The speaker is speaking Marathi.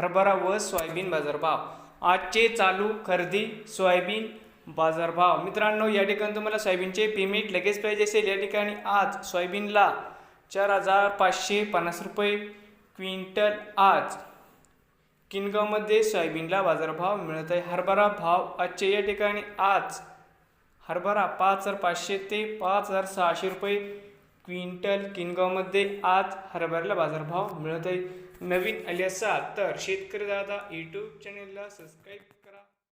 हरभरा व सोयाबीन बाजारभाव. आजचे चालू खरेदी सोयाबीन बाजारभाव. मित्रांनो या ठिकाणी तुम्हाला सोयाबीनचे पेमेंट लगेच पाहिजे असेल. या ठिकाणी आज सोयाबीनला चार हजार पाचशे पन्नास रुपये क्विंटल आज. किनगावमध्ये सोयाबीनला बाजारभाव मिळत आहे. हरभरा भाव आजचे या ठिकाणी आज हरभरा पाच हजार पाचशे ते पाच हजार सहाशे रुपये क्विंटल किनगावमध्ये आज हरभऱ्याला बाजारभाव मिळत आहे नवीन आले असाल तर शेतकरी दादा यूट्यूब चॅनेलला सबस्क्राईब